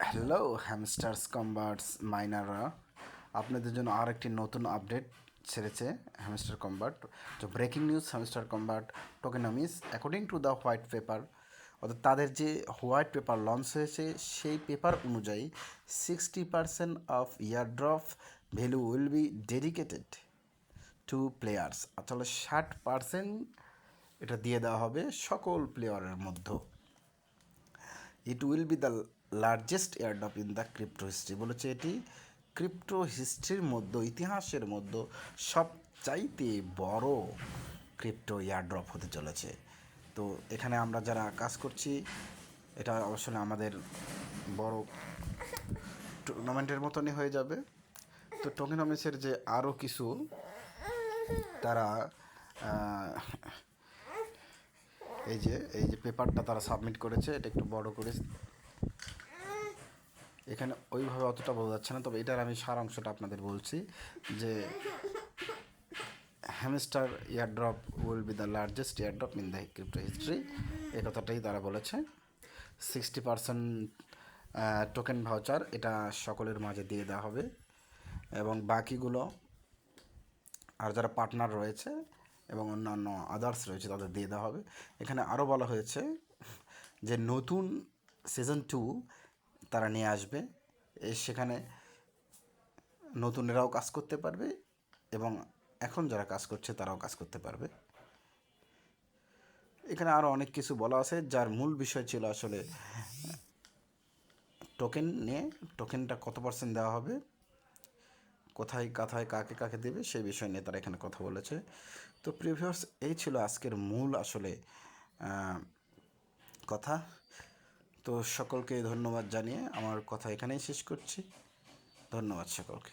Hello হ্যামস্টার্স কম্বার্টস মাইনাররা আপনাদের জন্য আর একটি নতুন আপডেট ছেড়েছে হ্যামস্টার কম্বার্ট তো breaking news hamster combat tokenomics according to the white paper অর্থাৎ তাদের যে হোয়াইট পেপার লঞ্চ হয়েছে, সেই পেপার অনুযায়ী sixty percent of airdrop value will be dedicated to players আসলে ষাট পার্সেন্ট এটা দিয়ে দেওয়া হবে সকল প্লেয়ারের মধ্যে। It will be the largest airdrop in the crypto history বলেছে এটি ক্রিপ্টো হিস্ট্রির মধ্যে, ইতিহাসের মধ্যে সবচাইতে বড় ক্রিপ্টো এয়ারড্রপ হতে চলেছে। তো এখানে আমরা যারা কাজ করছি, এটা অবশ্যই আমাদের বড় টুর্নামেন্টের মতনই হয়ে যাবে। তো টোকেনমিক্সের যে আরও কিছু, তারা এই যে এই যে পেপারটা তারা সাবমিট করেছে, এটা একটু বড় করে এখানে ওইভাবে অতটা বোঝা যাচ্ছে না, তবে এটার আমি সার অংশটা আপনাদের বলছি যে hamster airdrop will be the largest airdrop in the crypto history এই কথাটাই তারা বলেছে। সিক্সটি পার্সেন্ট টোকেন ভাউচার এটা সকলের মাঝে দিয়ে দেওয়া হবে এবং বাকিগুলো আর যারা পার্টনার রয়েছে এবং অন্যান্য আদার্স রয়েছে তাদের দিয়ে দেওয়া হবে। এখানে আরও বলা হয়েছে যে নতুন সিজন টু তারা নিয়ে আসবে সেখানে নতুনেরাও কাজ করতে পারবে এবং এখন যারা কাজ করছে তারাও কাজ করতে পারবে। এখানে আরও অনেক কিছু বলা আছে, যার মূল বিষয় ছিল আসলে টোকেন নিয়ে টোকেনটা কত পার্সেন্ট দেওয়া হবে, কোথায়, কাথায়, কাকে কাকে দেবে সেই বিষয় নিয়ে তারা এখানে কথা বলেছে। তো প্রিভিয়াস এই ছিল আজকের মূল আসলে কথা। তো সকলকে ধন্যবাদ জানিয়ে আমার কথা এখানেই শেষ করছি। ধন্যবাদ সকলকে।